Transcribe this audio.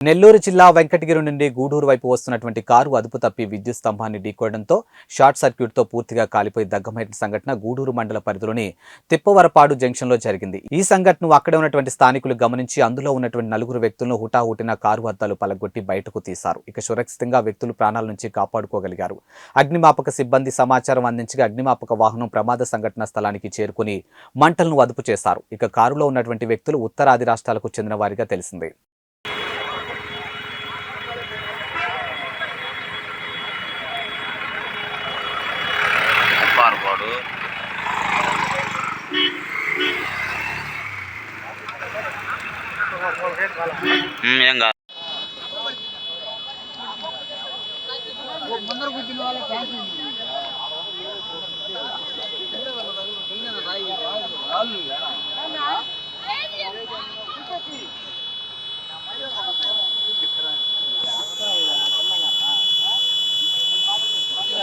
నెల్లూరు జిల్లా వెంకటగిరి నుండి గూడూరు వైపు వస్తున్నటువంటి కారు అదుపు తప్పి విద్యుత్ స్తంభాన్ని ఢీకొనడంతో షార్ట్ సర్క్యూట్తో పూర్తిగా కాలిపోయి దగ్గమైన సంఘటన గూడూరు మండల పరిధిలోని తిప్పవరపాడు జంక్షన్లో జరిగింది. ఈ సంఘటనను అక్కడే ఉన్నటువంటి స్థానికులు గమనించి అందులో ఉన్నటువంటి నలుగురు వ్యక్తులను హుటాహుటిన కారు అద్దాలు పలగొట్టి బయటకు తీశారు. ఇక సురక్షితంగా వ్యక్తులు ప్రాణాల నుంచి కాపాడుకోగలిగారు. అగ్నిమాపక సిబ్బంది సమాచారం అందించగా అగ్నిమాపక వాహనం ప్రమాద సంఘటన స్థలానికి చేరుకుని మంటలను అదుపు చేశారు. ఇక కారులో ఉన్నటువంటి వ్యక్తులు ఉత్తరాది రాష్ట్రాలకు చెందిన వారిగా తెలిసింది. ఏం కాదు. ఏది